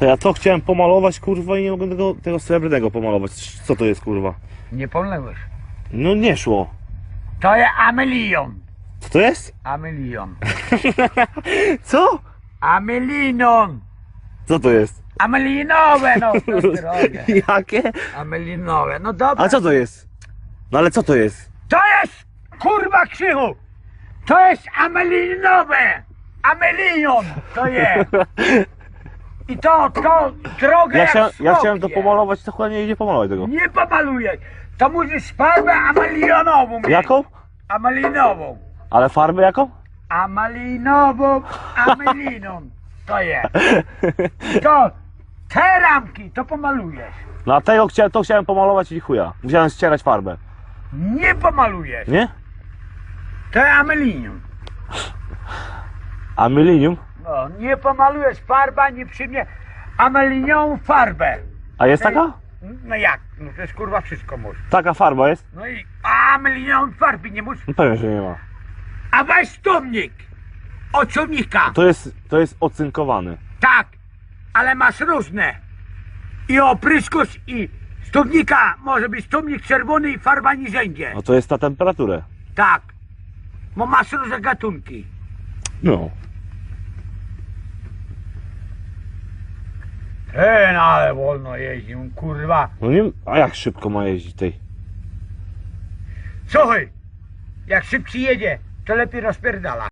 To ja to chciałem pomalować, kurwa, i nie mogę tego, tego srebrnego pomalować. Co to jest, kurwa? Nie pomyliłeś. No nie szło. To jest amelion. Co to jest? Amelion. Co? Amelinon. Co to jest? Amelinowe, no, drogie. Jakie? Amelinowe, no dobra. A co to jest? No ale co to jest? To jest, kurwa krzychu, to jest amelinowe. Amelion to jest. I to, to drogę Ja, jak chciałem, ja smok chciałem to pomalować, to chyba nie idzie pomalować tego. Nie pomalujesz. To musisz farbę amelionową mieć. Jaką? Amelinową. Ale farbę jaką? Amalinową ameliną. To jest. To te ramki to pomalujesz. No a tego chciałem, to chciałem pomalować i chuja. Musiałem ścierać farbę. Nie pomalujesz. Nie? To amelinium. A mylinium? No, nie pomalujesz farba, nie przyjmie amelinią farbę. A jest taka? No jak? No to jest kurwa wszystko może. Taka farba jest? No i amelinią farby nie musisz. No pewnie, że nie ma. A weź stumnik. Oczownika. To jest, to jest ocynkowany. Tak, ale masz różne. I opryszkusz i stumnika. Może być stumnik czerwony i farba niżędzie. No to jest na temperaturę. Tak. Bo masz różne gatunki. No. E, no ale wolno jeździ, kurwa. No nie, a jak szybko ma jeździć tej? Słuchaj, jak szybciej jedzie, to lepiej rozpierdala.